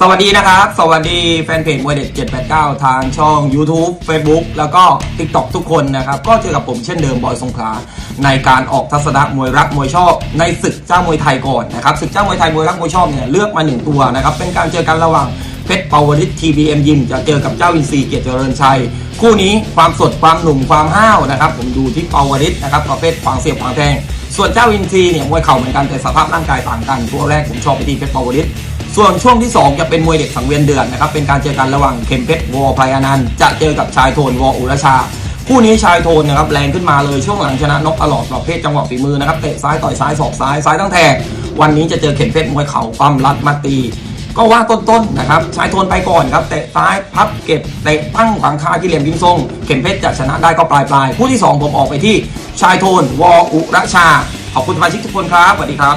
สวัสดีนะครับ สวัสดีแฟนเพจมวยเด็ด789 ทางช่อง YouTube Facebook แล้วก็ TikTok ทุกคนนะครับ ก็เจอกับผมเช่นเดิมบอยสงขลาในการออกทัศนะมวยรักมวยชอบ ในศึกเจ้ามวยไทยก่อนนะครับศึกเจ้ามวยไทยมวยรักมวยชอบเนี่ยเลือกมาหนึ่งตัวนะครับ เป็นการเจอกันระหว่างเพชรปาวริศ TBM ยิมจะเจอกับเจ้าอินทรีเกียรติเจริญชัย คู่นี้ความสดความหนุ่มความห้าวนะครับ ผมดูที่ปาวริศนะครับประเภทขวางเสียบขวางแทงส่วนเจ้าอินทรีเนี่ยมวยเข่าเหมือนกันแต่สภาพร่างกายต่างกัน ตัวแรกผมชอบไปที่เพชรปาวริศ ส่วนช่วงที่ 2 จะเป็นมวยเด็กสังเวียนเดือนนะครับเป็นการเจอกันระหว่างเข็มเพชรวอพายอนันจะเจอกับชายโทนวออุรชาคู่นี้ชายโทนนะครับแรงขึ้นมาเลยช่วงหลังชนะนกตลอดประเภทจังหวะฝีมือนะครับเตะซ้ายต่อยซ้ายศอกซ้ายซ้ายตั้งแทงวันนี้จะเจอเข็มเพชรมวยเข่าปั้มรัดมาตี ก็ว่าต้นๆนะครับชายโทนไปก่อนครับเตะซ้ายพับเก็บเตะตั้งขวางคาที่เหลี่ยมยิงทรงเข็มเพชรจะชนะได้ก็ปลายปลายๆคู่ที่สองผมออกไปที่ชายโทนวออุรชาขอบคุณสมาชิกทุกคนครับสวัสดีครับ